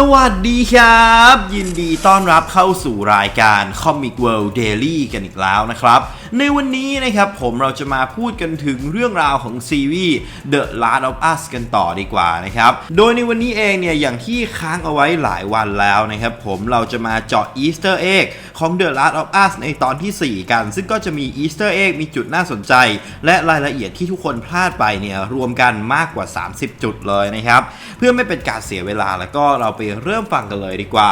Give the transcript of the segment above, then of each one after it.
สวัสดีครับ ยินดีต้อนรับเข้าสู่รายการ Comic World Daily กันอีกแล้วนะครับ ในวันนี้นะครับผมเราจะมาพูดกันถึงเรื่องราวของซีรีส์ The Last of Us กันต่อดีกว่านะครับ โดยในวันนี้เองเนี่ยอย่างที่ค้างเอาไว้หลายวันแล้วนะครับผมเราจะมาเจาะ Easter Egg ของ The Last of Us ในตอนทีสี่4 กัน ซึ่งก็จะมี Easter Egg มีจุดน่าสนใจ และรายละเอียดที่ทุกคนพลาดไปเนี่ยรวมกันมากกว่า 30 จุดเลยนะครับเพื่อไม่เป็นการเสียเวลาแล้วก็เราไปเริ่มฟังกันเลยดีกว่า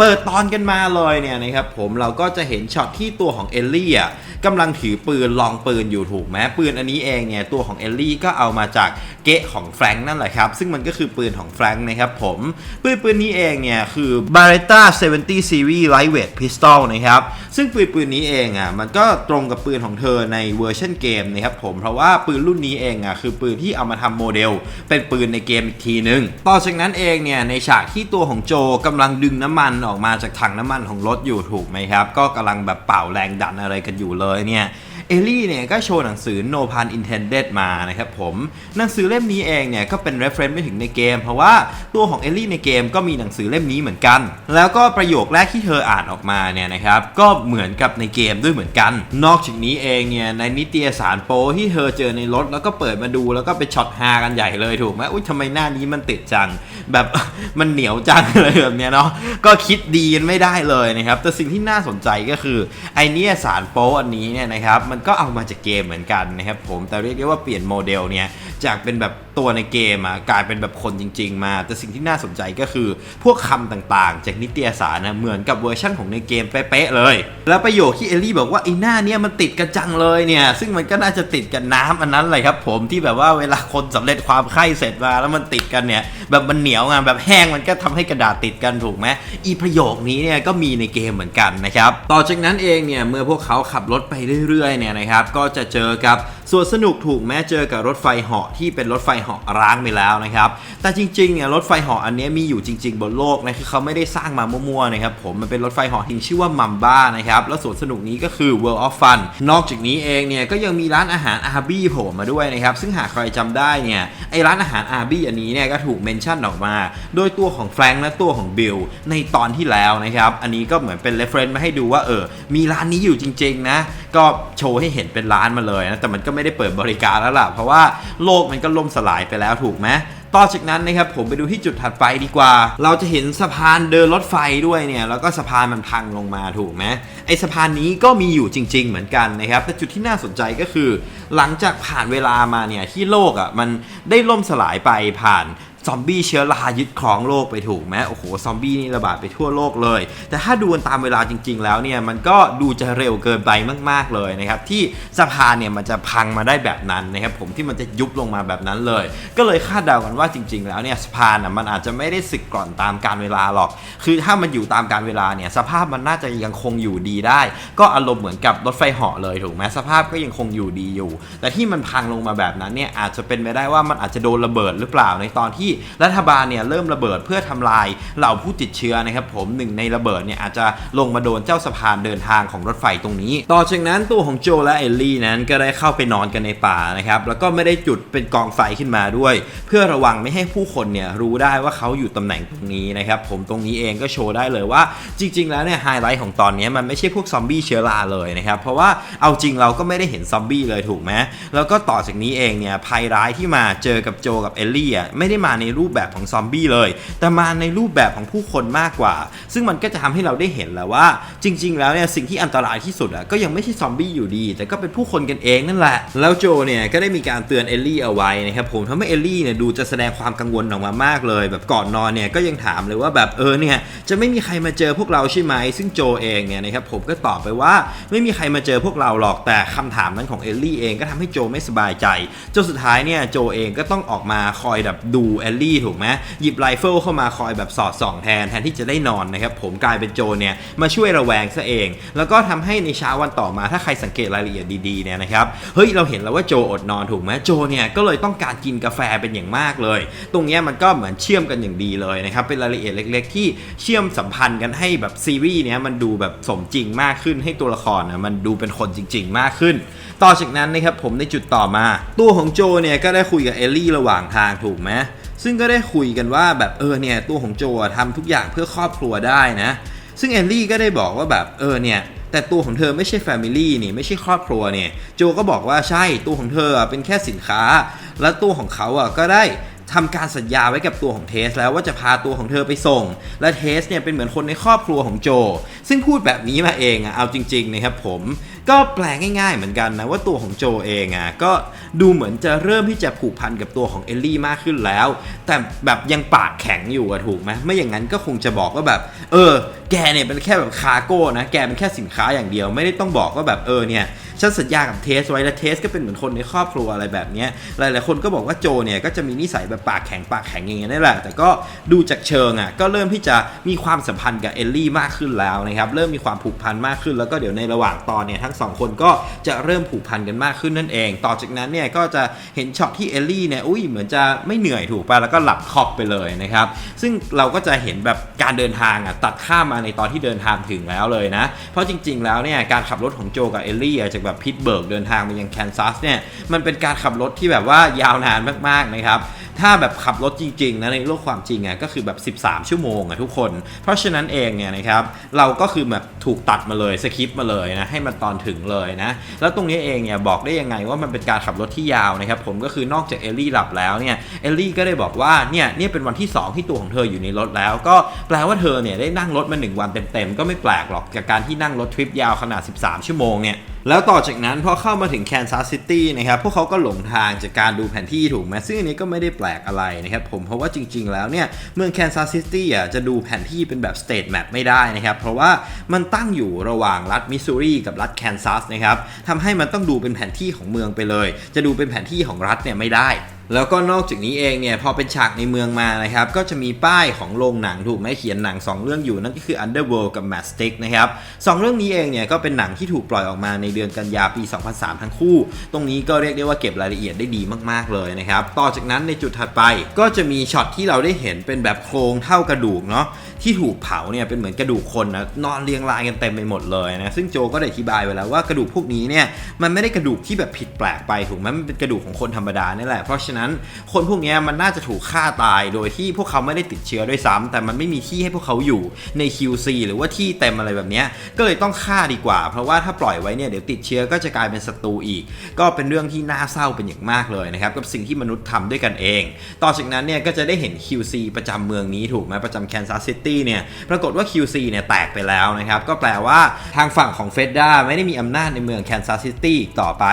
เปิดตอนกันมาเลยเนี่ยนะครับผมเราก็จะเห็นช็อตที่ตัวของเอลลี่อะกำลังถือปืนลองปืนอยู่ถูกไหมปืนอันนี้เองเนี่ยตัวของเอลลี่ก็เอามาจากเกะของแฟรงค์นั่นแหละครับซึ่งมันก็คือปืนของแฟรงค์นะครับผมปืนปืนนี้เองเนี่ยคือ Beretta 70 Series Lightweight Pistol นะครับซึ่งปืนปืนนี้เองอะมันก็ตรงกับปืนของเธอในเวอร์ชันเกมนะครับผมเพราะว่าปืนรุ่นนี้เองอะคือปืนที่เอามาทำโมเดล เป็นปืนในเกมอีกทีนึงต่อจากนั้นเองเนี่ยในฉากที่ตัวของโจกำลังดึงน้ำมันออกมาจากถังน้ำมันของรถอยู่ถูกไหมครับ ก็กำลังแบบเป่าแรงดันอะไรกันอยู่เลยเนี่ย เอลลี่เนี่ยก็โชว์หนังสือ No Pun Intended มานะครับผม หนังสือเล่มนี้เองเนี่ยก็เป็น reference ไปถึงในเกม เพราะว่าตัวของเอลลี่ในเกมก็มีหนังสือเล่มนี้เหมือนกัน แล้วก็ประโยคแรกที่เธออ่านออกมาเนี่ยนะครับก็เหมือนกับในเกมด้วยเหมือนกัน นอกจากนี้เองเนี่ยในนิตยสารโปที่เธอเจอในรถแล้วก็เปิดมาดูแล้วก็ไปช็อตฮากันใหญ่เลยถูกไหมอุ้ยทำไมหน้านี้มันติดจัง แบบมันเหนียวจังเลยแบบเนี้ยเนาะก็คิดดีกันไม่ได้เลยนะครับแต่สิ่งที่น่าสนใจก็คือไอเนี้ยสารโปอันนี้เนี่ยนะครับมันก็เอามาจากเกมเหมือนกันนะครับผมแต่เรียกได้ว่าเปลี่ยนโมเดลเนี่ยจากเป็นแบบ ตัวในเกมอะกลายเป็นแบบคนจริง ๆ มา แต่สิ่งที่น่าสนใจก็คือ พวกคำต่างๆ จากนิตยสารนะเหมือนกับเวอร์ชั่นของในเกมเป๊ะๆเลย แล้วประโยคที่เอลลี่บอกว่าไอ้หน้าเนี่ยมันติดกันจังเลยเนี่ย ซึ่งมันก็น่าจะติดกันน้ำอันนั้นเลยครับ ผมที่แบบว่าเวลาคนสำเร็จความไข้เสร็จมาแล้วมันติดกันเนี่ยแบบมันเหนียวไงแบบแห้งมันก็ทำให้กระดาษติดกันถูกไหมอีประโยคนี้เนี่ยก็มีในเกมเหมือนกันนะครับต่อจากนั้นเองเนี่ยเมื่อพวกเขาขับรถไปเรื่อยๆเนี่ยนะครับก็จะเจอกับ ส่วนสนุกถูกแม้เจอกับรถไฟเหาะที่เป็นรถไฟเหาะร้างไปแล้วนะครับแต่จริงๆเนี่ยรถไฟเหาะอันนี้มีอยู่จริง ๆ บนโลกนะคือเขาไม่ได้สร้างมามั่วๆนะครับผมมันเป็นรถไฟเหาะที่ชื่อว่ามัมบ้านะครับแล้วสวนสนุกนี้ก็คือ World of Fun นอกจากนี้เองเนี่ยก็ยังมีร้านอาหารอาร์บี้โผล่มาด้วยนะครับซึ่งหากใครจำได้เนี่ยไอร้านอาหารอาร์บี้อันนี้เนี่ยก็ถูกเมนชั่นออกมา โดยตัวของแฟรงค์และตัวของบิลในตอนที่แล้วนะครับอันนี้ก็เหมือนเป็นเรฟเฟรนซ์มาให้ดูว่าเออมีร้านนี้อยู่จริง ๆ นะ ก็โชว์ให้เห็นเป็นร้านมาเลยนะแต่มันก็ไม่ได้เปิดบริการแล้วล่ะ เพราะว่าโลกมันก็ล่มสลายไปแล้วถูกไหมต่อจากนั้นนะครับผมไปดูที่จุดถัดไปดีกว่า เราจะเห็นสะพานเดินรถไฟด้วยเนี่ยแล้วก็สะพานมันพังลงมาถูกไหมไอสะพานนี้ก็มีอยู่จริง ๆ เหมือนกันนะครับแต่จุดที่น่าสนใจก็คือ หลังจากผ่านเวลามาเนี่ยที่โลกอะ่ะมันได้ล่มสลายไปผ่าน ซอมบี้เชื้อรายึดครองโลกไปถูกไหมโอ้โห ซอมบี้นี่ระบาดไปทั่วโลกเลย แต่ถ้าดูตามเวลาจริง ๆ แล้วเนี่ยมันก็ดูจะเร็วเกินไปมาก ๆเลยนะครับที่สะพานเนี่ยมันจะพังมาได้แบบนั้นนะครับผมที่มันจะยุบลงมาแบบนั้นเลย ก็เลยคาดเดากันว่าจริง ๆ แล้วเนี่ยสะพานอะมันอาจจะไม่ได้สึกก่อนตามการเวลาหรอก คือถ้ามันอยู่ตามการเวลาเนี่ยสภาพมันน่าจะยังคงอยู่ดีได้ ก็อารมณ์เหมือนกับรถไฟเหาะเลยถูกไหมสภาพก็ยังคงอยู่ดีอยู่ แต่ที่มันพังลงมาแบบนั้นเนี่ยอาจจะเป็นไปได้ว่ามันอาจจะโดนระเบิดหรือเปล่าในตอนที่รัฐบาลเนี่ยเริ่มระเบิดเพื่อทำลายเหล่าผู้ติดเชื้อนะครับผมหนึ่งในระเบิดเนี่ยอาจจะลงมาโดนเจ้าสะพานเดินทางของรถไฟตรงนี้ ต่อจากนั้นตัวของโจและเอลลี่นั้นก็ได้เข้าไปนอนกันในป่านะครับแล้วก็ไม่ได้จุดเป็นกองไฟขึ้นมาด้วย เพื่อระวังไม่ให้ผู้คนเนี่ยรู้ได้ว่าเขาอยู่ตำแหน่งตรงนี้นะครับผมตรงนี้เองก็โชว์ได้เลยว่า จริง ๆ แล้วเนี่ยไฮไลท์ของตอนนี้มันไม่ใช่พวกซอมบี้เชื้อราเลยนะครับเพราะว่าเอาจริงเราก็ไม่ได้เห็นซอมบี้เลยถูกไหมแล้วก็ต่อจากนี้เองเนี่ยภัยร้ายที่มาเจอกับโจกับเอลลี่อะไม่ได้มาในรูปแบบของซอมบี้เลย แต่มาในรูปแบบของผู้คนมากกว่า ซึ่งมันก็จะทำให้เราได้เห็นแล้วว่า จริง ๆ แล้วเนี่ยสิ่งที่อันตรายที่สุดอะก็ยังไม่ใช่ซอมบี้อยู่ดี แต่ก็เป็นผู้คนกันเองนั่นแหละ แล้วโจเนี่ยก็ได้มีการเตือนเอลลี่เอาไว้นะครับผมทำให้เอลลี่เนี่ยดูจะแสดงความกังวลออกมามากเลย แบบก่อนนอนเนี่ยก็ยังถามเลยว่าแบบเออเนี่ยจะไม่มีใครมาเจอพวกเราใช่ไหมซึ่งโจเองเนี่ยนะครับผมก็ตอบไปว่าไม่มีใครมาเจอพวกเราหรอกแต่คำถามนั้นของเอลลี่เองก็ทำให้โจไม่สบายใจจนสุดท้ายเนี่ยโจเองก็ต้องออกมาคอยแบบดูเอลลี่ถูกไหมหยิบไรเฟิลเข้ามาคอยแบบสอดส่องแทนแทนที่จะได้นอนนะครับผมกลายเป็นโจเนี่ยมาช่วยระแวงซะเอง แล้วก็ทำให้ในเช้าวันต่อมาถ้าใครสังเกตรายละเอียดดีๆเนี่ยนะครับเฮ้ยเราเห็นแล้วว่าโจอดนอนถูกไหมโจเนี่ยก็เลยต้องการกินกาแฟเป็นอย่างมากเลย ตรงเนี้ยมันก็เหมือนเชื่อมกันอย่างดีเลยนะครับเป็นรายละเอียดเล็ก ๆ ที่เชื่อมสัมพันธ์กันให้แบบซีรีส์เนี้ยมันดูแบบสมจริงมากขึ้นให้ตัวละครนะมันดูเป็นคนจริง ๆ มากขึ้น ต่อจากนั้นนะครับผมในจุดต่อมา ตัวของโจเนี่ยก็ได้คุยกับเอลลี่ระหว่างทางถูกไหม ซึ่งก็ได้คุยกันว่าแบบเออเนี่ยตัวของโจอะทำทุกอย่างเพื่อครอบครัวได้นะ ซึ่งแอลลี่ก็ได้บอกว่าแบบเออเนี่ยแต่ตัวของเธอไม่ใช่แฟมิลี่นี่ไม่ใช่ครอบครัวเนี่ยโจก็บอกว่าใช่ตัวของเธอเป็นแค่สินค้า และตัวของเขาอะก็ได้ทำการสัญญาไว้กับตัวของเทส แล้วว่าจะพาตัวของเธอไปส่ง และเทสเนี่ยเป็นเหมือนคนในครอบครัวของโจ ซึ่งพูดแบบนี้มาเองอะเอาจริงๆนะครับผม ก็แปลง่ายๆเหมือนกันนะว่าตัวของโจเองอะก็ดูเหมือนจะเริ่มที่จะผูกพันกับตัวของเอลลี่มากขึ้นแล้ว แต่แบบยังปากแข็งอยู่อะถูกไหมไม่อย่างนั้นก็คงจะบอกว่าแบบ เออ แกเนี่ยเป็นแค่แบบคารโก้นะแกเป็นแค่สินค้าอย่างเดียว ไม่ได้ต้องบอกว่าแบบเออเนี่ย ฉันสัญญากับเทสไว้แล้วเทสก็เป็นเหมือนคนในครอบครัวอะไรแบบนี้หลายๆคนก็บอกว่าโจเนี่ยก็จะมีนิสัยแบบปากแข็งปากแข็งอย่างเงี้ยนี่แหละ แต่ก็ดูจากเชิงอะก็เริ่มที่จะมีความสัมพันธ์กับเอลลี่มากขึ้นแล้วนะครับเริ่มมีความผูกพันมากขึ้น แล้วก็เดี๋ยวในระหว่างตอนเนี่ยทั้งสองคนก็จะเริ่มผูกพันกันมากขึ้นนั่นเอง ต่อจากนั้นเนี่ยก็จะเห็นช็อตที่เอลลี่เนี่ยอุ้ยเหมือนจะไม่เหนื่อยถูกป่ะแล้วก็หลับคอกไปเลยนะครับซึ่งเราก็จะเห็นแบบการเดินทางอะตัดข้ามมาในตอนที่เดินทางถึงแล้วเลยนะ เพราะจริง ๆ แล้วเนี่ยการขับรถของโจกับเอลลี่จากแบบพิตเบิร์กเดินทางไปยังแคนซัสเนี่ยมันเป็นการขับรถที่แบบว่ายาวนานมากๆนะครับ ถ้าแบบขับรถจริงๆนะในโลกความจริงอะก็คือแบบ 13 ชั่วโมงอะทุกคน เพราะฉะนั้นเองเนี่ยนะครับเราก็คือแบบถูกตัดมาเลยสคริปต์มาเลยนะให้มันตอนถึงเลยนะแล้วตรงนี้เองเนี่ยบอกได้ยังไงว่ามันเป็นการขับรถที่ยาวนะครับผมก็คือนอกจากเอลลี่หลับแล้วเนี่ยเอลลี่ก็ได้บอกว่าเนี่ยเนี่ยเป็นวันที่ 2 ที่ตัวของเธออยู่ในรถแล้ว ก็แปลว่าเธอเนี่ยได้นั่งรถมา 1 วันเต็มๆ ก็ไม่แปลกหรอกจากการที่นั่งรถทริปยาวขนาด 13 ชั่วโมงเนี่ยแล้วต่อจากนั้นพอเข้ามาถึงแคนซัสซิตี้นะครับพวกเขาก็หลงทางจากการดูแผนที่ถูกไหมซึ่งอันนี้ก็ไม่ได้แปลกอะไรนะครับผมเพราะว่าจริง ๆ แล้วเนี่ยเมืองแคนซัสซิตี้อะจะดูแผนที่เป็นแบบสเตทแมปไม่ได้นะครับเพราะว่ามันตั้งอยู่ระหว่างรัฐมิสซูรีกับรัฐแคนซัสนะครับทำให้มันต้องดูเป็นแผนที่ของเมืองไปเลย จะดูเป็นแผนที่ของรัฐเนี่ยไม่ได้ แล้วก็นอกจากนี้เองเนี่ยพอเป็นฉากในเมืองมานะครับก็จะมีป้ายของโรงหนังถูกไหมเขียนหนัง 2 เรื่องอยู่นั่นก็คือ Underworld กับ Mad Stick นะครับสองเรื่องนี้เองเนี่ยก็เป็นหนังที่ถูกปล่อยออกมาในเดือนกันยาปี 2003 ทั้งคู่ ตรงนี้ก็เรียกได้ว่าเก็บรายละเอียดได้ดีมากๆเลยนะครับต่อจากนั้นในจุดถัดไปก็จะมีช็อตที่เราได้เห็นเป็นแบบโครงเท่ากระดูกเนาะที่ถูกเผาเนี่ยเป็นเหมือนกระดูกคนนะนอนเรียงรายกันเต็มไปหมดเลยนะซึ่งโจก็ได้อธิบายไว้แล้วว่ากระดูกพวกนี้เนี่ยมันไม่ได้กระดูกที่แบบผิดแปลกไปถูกไหมมันเป็นกระดูกของคนธรรมดานี่แหละเพราะฉะนั้น คนพวกนี้มันน่าจะถูกฆ่าตายโดยที่พวกเขาไม่ได้ติดเชื้อด้วยซ้ำแต่มันไม่มีที่ให้พวกเขาอยู่ใน QC หรือว่าที่เต็มอะไรแบบนี้ก็เลยต้องฆ่าดีกว่า เพราะว่าถ้าปล่อยไว้เนี่ยเดี๋ยวติดเชื้อก็จะกลายเป็นศัตรูอีก ก็เป็นเรื่องที่น่าเศร้าเป็นอย่างมากเลยนะครับกับสิ่งที่มนุษย์ทำด้วยกันเอง ต่อจากนั้นเนี่ยก็จะได้เห็น QC ประจำเมืองนี้ถูกไหมประจำแคนซัสซิตี้เนี่ยปรากฏว่า QC เนี่ยแตกไปแล้วนะครับก็แปลว่าทางฝั่งของเฟดด้าไม่ได้มีอำนาจในเมืองแคนซัสซิตี้ต่อไป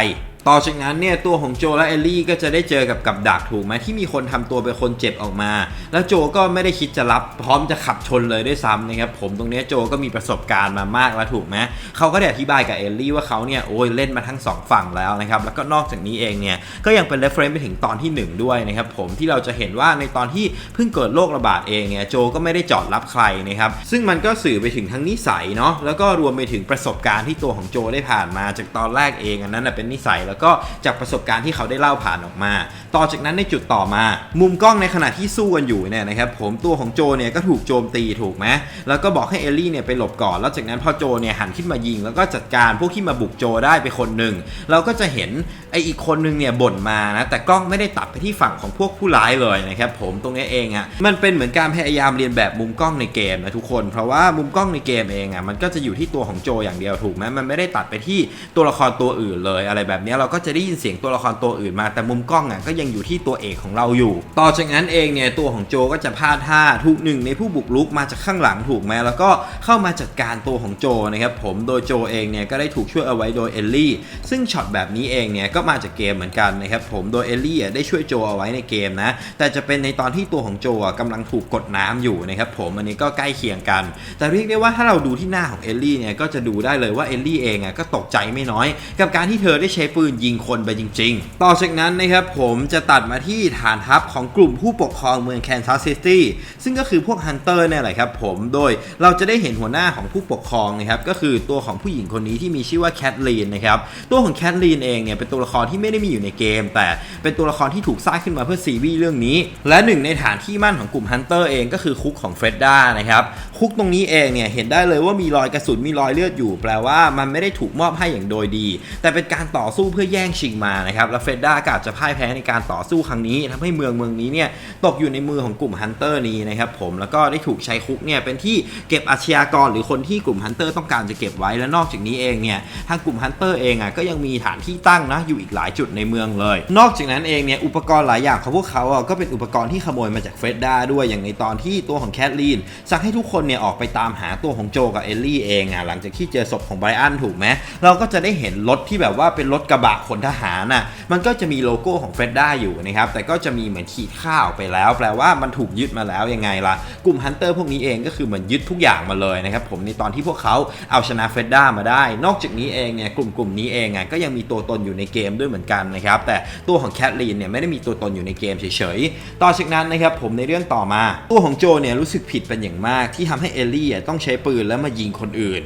ต่อจากนั้นเนี่ยตัวของโจและเอลลี่ก็จะได้เจอกับกับดักถูกไหมที่มีคนทำตัวเป็นคนเจ็บออกมา แล้วโจก็ไม่ได้คิดจะรับพร้อมจะขับชนเลยด้วยซ้ำนะครับผมตรงนี้โจก็มีประสบการณ์มามากแล้วถูกไหมเขาก็ได้อธิบายกับเอลลี่ว่าเขาเนี่ยโอ้ยเล่นมาทั้งสองฝั่งแล้วนะครับแล้วก็นอกจากนี้เองเนี่ยก็ยังเป็น reference ไปถึงตอนที่หนึ่งด้วยนะครับผมที่เราจะเห็นว่าในตอนที่เพิ่งเกิดโรคระบาดเองเนี่ยโจก็ไม่ได้จอดรับใครนะครับซึ่งมันก็สื่อไปถึงทั้งนิสัยเนาะแล้วก็รวมไปถึงประสบการณ์ที่ตัวของโจได้ผ่านมาจากตอนแรกเองอันนั้นเป็นนิสัยแล้วก็จากประสบการณ์ที่เขาได้เล่าผ่านออกมา ต่อจากนั้นในจุดต่อมา มุมกล้องในขณะที่สู้กันอยู่เนี่ยนะครับผมตัวของโจเนี่ยก็ถูกโจมตีถูกไหมแล้วก็บอกให้เอลลี่เนี่ยไปหลบก่อน แล้วจากนั้นพอโจเนี่ยหันขึ้นมายิง แล้วก็จัดการพวกที่มาบุกโจได้ไปคนหนึ่งเราก็จะเห็นไออีกคนนึงเนี่ยบ่นมานะแต่กล้องไม่ได้ตัดไปที่ฝั่งของพวกผู้ร้ายเลยนะครับผมตรงนี้เองอะ่ะมันเป็นเหมือนการพยายามเรียนแบบมุมกล้องในเกมนะทุกคน เพราะว่ามุมกล้องในเกมเองอะ่ะมันก็จะอยู่ที่ตัวของโจอย่างเดียวถูกไหมมันไม่ได้ตัดไปที่ตัวละครตัวอื่นเลยอะไรแบบนี้เราราก็จะได้ยินเสียงตัวละครตัวอื่นมา แต่มุมกล้องอะก็ยังอยู่ที่ตัวเอกของเราอยู่ ต่อจากนั้นเองเนี่ยตัวของโจก็จะพลาดท่าถูกหนึ่งในผู้บุกรุกมาจากข้างหลังถูกไหมแล้วก็เข้ามาจัดการตัวของโจนะครับผมโดยโจเองเนี่ยก็ได้ถูกช่วยเอาไว้โดยเอลลี่ ซึ่งช็อตแบบนี้เองเนี่ยก็มาจากเกมเหมือนกันนะครับผมโดยเอลลี่ได้ช่วยโจเอาไว้ในเกมนะแต่จะเป็นในตอนที่ตัวของโจอะกำลังถูกกดน้ำอยู่นะครับผมอันนี้ก็ใกล้เคียงกัน แต่เรียกได้ว่าถ้าเราดูที่หน้าของเอลลี่เนี่ยก็จะดูได้เลยว่าเอลลี่เองอะก็ตกใจไม่น้อย กับการที่เธอได้ใช้ปืนยิงคนไปจริง ๆ ต่อจากนั้นนะครับผมจะตัดมาที่ฐานทัพของกลุ่มผู้ปกครองเมืองแคนซัสซิตี้ซึ่งก็คือพวกฮันเตอร์เนี่ยแหละครับผมโดยเราจะได้เห็นหัวหน้าของผู้ปกครองนะครับก็คือตัวของผู้หญิงคนนี้ที่มีชื่อว่าแคทลีนนะครับตัวของแคทลีนเองเนี่ยเป็นตัวละครที่ไม่ได้มีอยู่ในเกม แต่เป็นตัวละครที่ถูกสร้างขึ้นมาเพื่อซีรีส์เรื่องนี้ และหนึ่งในฐานที่มั่นของกลุ่มฮันเตอร์เองก็คือคุกของเฟรดด้านะครับคุกตรงนี้เองเนี่ยเห็นได้เลยว่ามีรอยกระสุนมีรอยเลือดอยู่ แปลว่ามันไม่ได้ถูกมอบให้อย่างโดยดี แต่เป็นการต่อสู้เพื่อแย่งชิงมานะครับแล้วเฟดด้าก็อาจจะพ่ายแพ้ในการต่อสู้ครั้งนี้ทำให้เมืองเมืองนี้เนี่ยตกอยู่ในมือของกลุ่มฮันเตอร์นี้นะครับผมแล้วก็ได้ถูกใช้คุกเนี่ยเป็นที่เก็บอาชญากรหรือคนที่กลุ่มฮันเตอร์ต้องการจะเก็บไว้และนอกจากนี้เองเนี่ยทางกลุ่มฮันเตอร์เองอะก็ยังมีฐานที่ตั้งนะอยู่อีกหลายจุดในเมืองเลย นอกจากนั้นเองเนี่ยอุปกรณ์หลายอย่างของพวกเขาอะก็เป็นอุปกรณ์ที่ขโมยมาจากเฟดด้าด้วยอย่างในตอนที่ตัวของแคทลีนสั่งให้ทุกคนเนี่ยออกไปตามหาตัวของโจกับเอลลี่เองอะหลังจากที่เจอศพของไบรอันถูกไหมเราก็จะได้เห็นรถที่แบบว่าเป็นรถกระบะขนทหารน่ะมันก็จะมีโลโก้ของเฟดด้าอยู่นะครับแต่ก็จะมีเหมือนขีดข้าวไปแล้ว แปลว่ามันถูกยึดมาแล้วยังไงล่ะ กลุ่มฮันเตอร์พวกนี้เองก็คือเหมือนยึดทุกอย่างมาเลยนะครับผมในตอนที่พวกเขาเอาชนะเฟดด้ามาได้ นอกจากนี้เองเนี่ยกลุ่มกลุ่มนี้เองอะก็ยังมีตัวตนอยู่ในเกมด้วยเหมือนกันนะครับแต่ตัวของแคทลีนเนี่ยไม่ได้มีตัวตนอยู่ในเกมเฉยๆต่อจากนั้นนะครับผมในเรื่องต่อมาตัวของโจเนี่ยรู้สึกผิดเป็นอย่างมาก ที่ทำให้เอลลี่ต้องใช้ปืนแล้วมายิงคนอื่น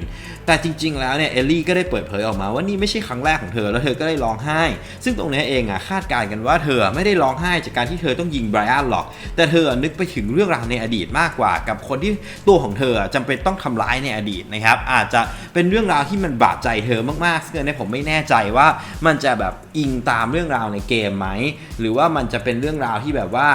แต่จริง ๆ แล้วเนี่ยเอลลี่ก็ได้เปิดเผยออกมาว่านี่ไม่ใช่ครั้งแรกของเธอแล้วเธอก็ได้ร้องไห้ ซึ่งตรงนี้เองอะคาดการณ์กันว่าเธอไม่ได้ร้องไห้จากการที่เธอต้องยิงไบรอันหรอก แต่เธอนึกไปถึงเรื่องราวในอดีตมากกว่า กับคนที่ตัวของเธอจำเป็นต้องทำร้ายในอดีตนะครับอาจจะเป็นเรื่องราวที่มันบาดใจเธอมากๆซึ่งอันนี้ผมไม่แน่ใจว่ามันจะแบบอิงตามเรื่องราวในเกมไหมหรือว่ามันจะเป็นเรื่องราวที่แบบว่า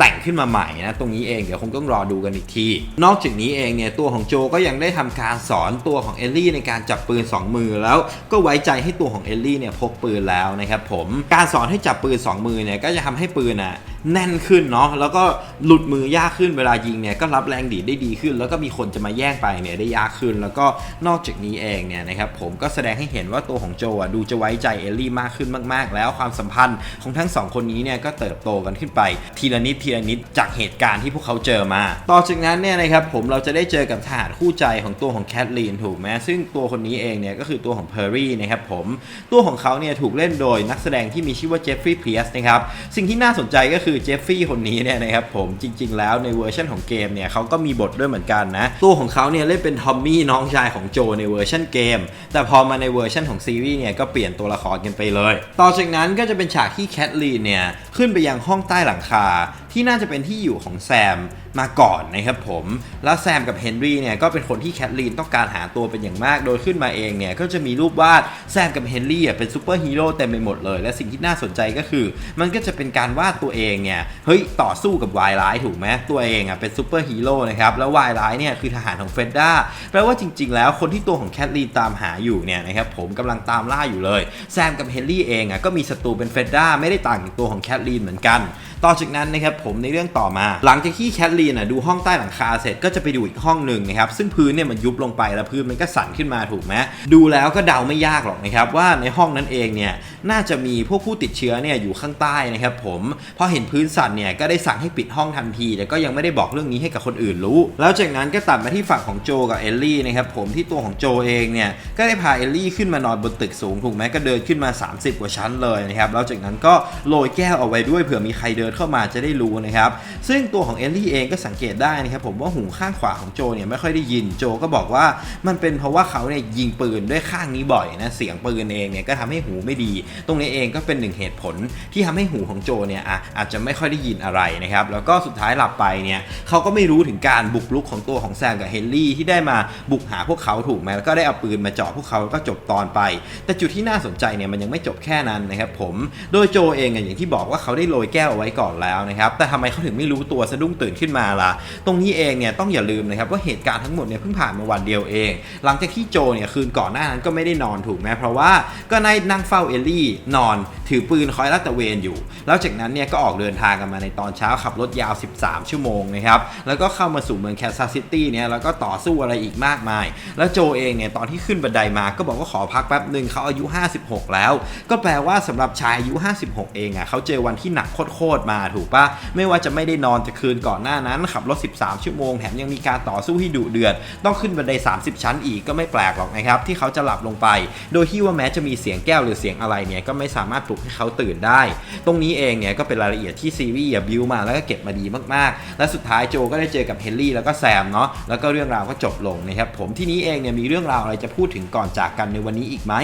แต่งขึ้นมาใหม่นะตรงนี้เองเดี๋ยวคงต้องรอดูกันอีกที นอกจากนี้เองเนี่ยตัวของโจก็ยังได้ทำการสอนตัวของเอลลี่ในการจับปืน 2 มือแล้วก็ไว้ใจให้ตัวของเอลลี่เนี่ยพกปืนแล้วนะครับผมการสอนให้จับปืน 2 มือเนี่ยก็จะทำให้ปืนอะแน่นขึ้นเนาะแล้วก็หลุดมือยากขึ้นเวลายิงเนี่ยก็รับแรงดีดได้ดีขึ้น แล้วก็มีคนจะมาแย่งไปเนี่ยได้ยากขึ้น แล้วก็นอกจากนี้เองเนี่ยนะครับผมก็แสดงให้เห็นว่าตัวของโจอะดูจะไว้ใจเอลลี่มากขึ้นมาก ๆ แล้วความสัมพันธ์ของทั้งสองคนนี้เนี่ยก็เติบโตกันขึ้นไปทีละนิดทีละนิดจากเหตุการณ์ที่พวกเขาเจอมา ต่อจากนั้นเนี่ยนะครับผมเราจะได้เจอกับทหารคู่ใจของตัวของแคทลีนถูกไหมซึ่งตัวคนนี้เองเนี่ยก็คือตัวของเพอร์รี่นะครับผมตัวของเขาเนี่ยถูกเล่นโดยนักแสดงที่มีชื่อว่าเจฟฟรีย์เพียสนะครับสิ่งที่น่าสนใจก็คือเจฟฟี่คนนี้เนี่ยนะครับผมจริง ๆ แล้วในเวอร์ชันของเกมเนี่ยเขาก็มีบทด้วยเหมือนกันนะตัวของเขาเนี่ยเล่นเป็นทอมมี่น้องชายของโจในเวอร์ชันเกม แต่พอมาในเวอร์ชันของซีรีส์เนี่ยก็เปลี่ยนตัวละครกันไปเลย ต่อจากนั้นก็จะเป็นฉากที่แคทลีนเนี่ยขึ้นไปยังห้องใต้หลังคา ที่น่าจะเป็นที่อยู่ของแซมมาก่อนนะครับผม แล้วแซมกับเฮนรี่เนี่ยก็เป็นคนที่แคทลีนต้องการหาตัวเป็นอย่างมาก โดยขึ้นมาเองเนี่ยก็จะมีรูปวาดแซมกับเฮนรี่อะเป็นซูเปอร์ฮีโร่เต็มไปหมดเลย และสิ่งที่น่าสนใจก็คือ มันก็จะเป็นการวาดตัวเองเนี่ยเฮ้ยต่อสู้กับวายร้ายถูกไหมตัวเองอะเป็นซูเปอร์ฮีโร่นะครับแล้ววายร้ายเนี่ยคือทหารของเฟดด้าแปลว่าจริง ๆ แล้วคนที่ตัวของแคทลีนตามหาอยู่เนี่ยนะครับผมกำลังตามล่าอยู่เลยแซมกับเฮนรี่เองอะก็มีศัตรูเป็นเฟดด้าไม่ได้ต่างจากตัวของแคทลีนเหมือนกัน ต่อจากนั้นนะครับผมในเรื่องต่อมา หลังจากที่แคทลีนะดูห้องใต้หลังคาเสร็จก็จะไปดูอีกห้องหนึ่งนะครับซึ่งพื้นเนี่ยมันยุบลงไปแล้วพื้นมันก็สั่นขึ้นมาถูกไหมดูแล้วก็เดาไม่ยากหรอกนะครับว่าในห้องนั้นเองเนี่ยน่าจะมีพวกผู้ติดเชื้อเนี่ยอยู่ข้างใต้นะครับผมพอเห็นพื้นสั่นเนี่ยก็ได้สั่งให้ปิดห้องทันที แต่ก็ยังไม่ได้บอกเรื่องนี้ให้กับคนอื่นรู้ แล้วจากนั้นก็ตัดมาที่ฝั่งของโจกับเอลลี่นะครับผมที่ตัวของโจเองเนี่ยก็ได้พาเอลลี่ขึ้นมานอนบนตึกสูงถูกไหมก็เดินขึ้นมา 30 กว่าชั้นเลยนะครับแล้วจากนั้นก็โรยแก้วเอาไว้ด้วยเผื่อมีใครเดินเข้ามาจะได้รู้นะครับ ซึ่งตัวของเอลลี่เองก็สังเกตได้นะครับผมว่าหูข้างขวาของโจเนี่ยไม่ค่อยได้ยินโจก็บอกว่ามันเป็นเพราะว่าเขาเนี่ยยิงปืนด้วยข้างนี้บ่อยนะเสียงปืนเองเนี่ยก็ทำให้หูไม่ดี ตรงนี้เองก็เป็นหนึ่งเหตุผลที่ทำให้หูของโจเนี่ยอาจจะไม่ค่อยได้ยินอะไรนะครับแล้วก็สุดท้ายหลับไปเนี่ยเขาก็ไม่รู้ถึงการบุกรุกของตัวของแซมกับเฮนรี่ที่ได้มาบุกหาพวกเขาถูกไหมแล้วก็ได้เอาปืนมาเจาะพวกเขาแล้วก็จบตอนไป แต่จุดที่น่าสนใจเนี่ยมันยังไม่จบแค่นั้นนะครับผมโดยโจเองอย่างที่บอกว่าเขาได้โรยแก้วเอาไว้ก่อนแล้วนะครับแต่ทำไมเขาถึงไม่รู้ตัวสะดุ้งตื่นขึ้นมาล่ะ ตรงนี้เองเนี่ยต้องอย่าลืมนะครับว่าเหตุการณ์ทั้งหมดเนี่ยเพิ่งผ่านมาวันเดียวเอง หลังจากที่โจเนี่ยคืนก่อนหน้านั้นก็ไม่ได้นอนถูกไหมเพราะว่าก็ในนั่งเฝ้าเอลลี่นอนถือปืนคอยลาดตะเวนอยู่ แล้วจากนั้นเนี่ยก็ออกเดินทางกันมาในตอนเช้าขับรถยาว 13 ชั่วโมงนะครับแล้วก็เข้ามาสู่เมืองแคสซัสซิตี้เนี่ยแล้วก็ต่อสู้อะไรอีกมากมาย แล้วโจเองเนี่ยตอนที่ขึ้นบันไดมาก็บอกว่าขอพักแป๊บหนึ่งเขาอายุ 56 แล้ว ก็แปลว่าสำหรับชายอายุ 56 เองอะเขาเจอวันที่หนักโคตรๆมาถูกปะไม่ว่าจะไม่ได้นอนแต่คืนก่อนหน้านั้น ขับรถ 13 ชั่วโมงแถมยังมีการต่อสู้ที่ดุเดือด ต้องขึ้นบันได 30 ชั้นอีกก็ไม่แปลกหรอกนะครับ ที่เขาจะหลับลงไป โดยที่ว่าแม้จะมีเสียงแก้วหรือเสียงอะไรเนี่ยก็ไม่สามารถปลุกให้เขาตื่นได้ ตรงนี้เองเนี่ยก็เป็นรายละเอียดที่ซีรีส์บิวมาแล้วก็เก็บมาดีมากๆ และสุดท้ายโจก็ได้เจอกับเฮนรี่แล้วก็แซมเนาะแล้วก็เรื่องราวก็จบลงนะครับผมที่นี้เองเนี่ยมีเรื่องราวอะไรจะพูดถึงก่อนจากกันในวันนี้อีกไหม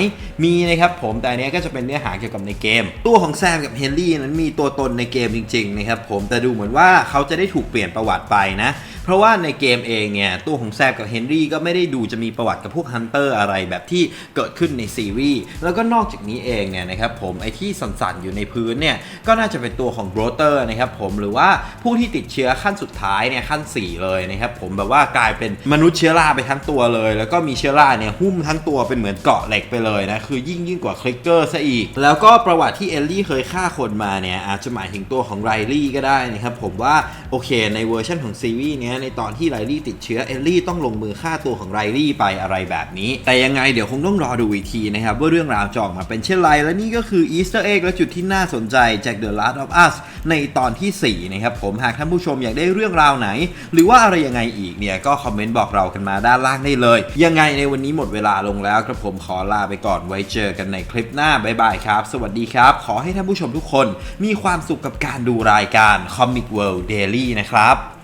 มีนะครับผมแต่เนี้ยก็จะเป็นเนื้อหาเกี่ยวกับในเกม ตัวของแซมกับเฮนรี่นั้นมีตัวตนในเกมจริงๆนะครับผมแต่ดูเหมือนว่าเขาจะได้ถูกเปลี่ยนประวัติไปนะ เพราะว่าในเกมเองเนี่ยตัวของแซมกับเฮนรี่ก็ไม่ได้ดูจะมีประวัติกับพวกฮันเตอร์อะไรแบบที่เกิดขึ้นในซีรีส์แล้วก็นอกจากนี้เองเนี่ยนะครับผมไอที่สั่นๆอยู่ในพื้นเนี่ยก็น่าจะเป็นตัวของโบรเตอร์นะครับผมหรือว่าผู้ที่ติดเชื้อขั้นสุดท้ายเนี่ยขั้น 4 เลยนะครับผมแบบว่ากลายเป็นมนุษย์เชื้อราไปทั้งตัวเลย แล้วก็มีเชื้อราเนี่ยหุ้มทั้งตัวเป็นเหมือนเกาะเหล็กไปเลยนะคือยิ่งยิ่งกว่าคลิกเกอร์ซะอีก แล้วก็ประวัติที่เอลลี่เคยฆ่าคนมาเนี่ยอาจจะหมายถึงตัวของไรลี่ก็ได้นะครับผมว่าโอเคในเวอร์ชันของซีรีส์เนี้ยในตอนที่ไรลี่ติดเชื้อเอลลี่ต้องลงมือฆ่าตัวของไรลี่ไปอะไรแบบนี้ แต่ยังไงเดี๋ยวคงต้องรอดูอีกทีนะครับว่าเรื่องราวจะออกมาเป็นเช่นไร และนี่ก็คืออีสเตอร์เอ็กและจุดที่น่าสนใจจาก The Last of Us ในตอนทีสี่ 4 นะครับผมหากท่านผู้ชมอยากได้เรื่องราวไหน หรือว่าอะไรยังไงอีกเนี่ยก็คอมเมนต์บอกเรากันมาด้านล่างได้เลย ยังไงในวันนี้หมดเวลาลงแล้วครับผมขอลาไปก่อนไว้เจอกันในคลิปหน้าบ๊ายบายครับ สวัสดีครับ ขอให้ท่านผู้ชมทุกคน มีความสุขกับการดูรายการ Comic World Daily นะครับ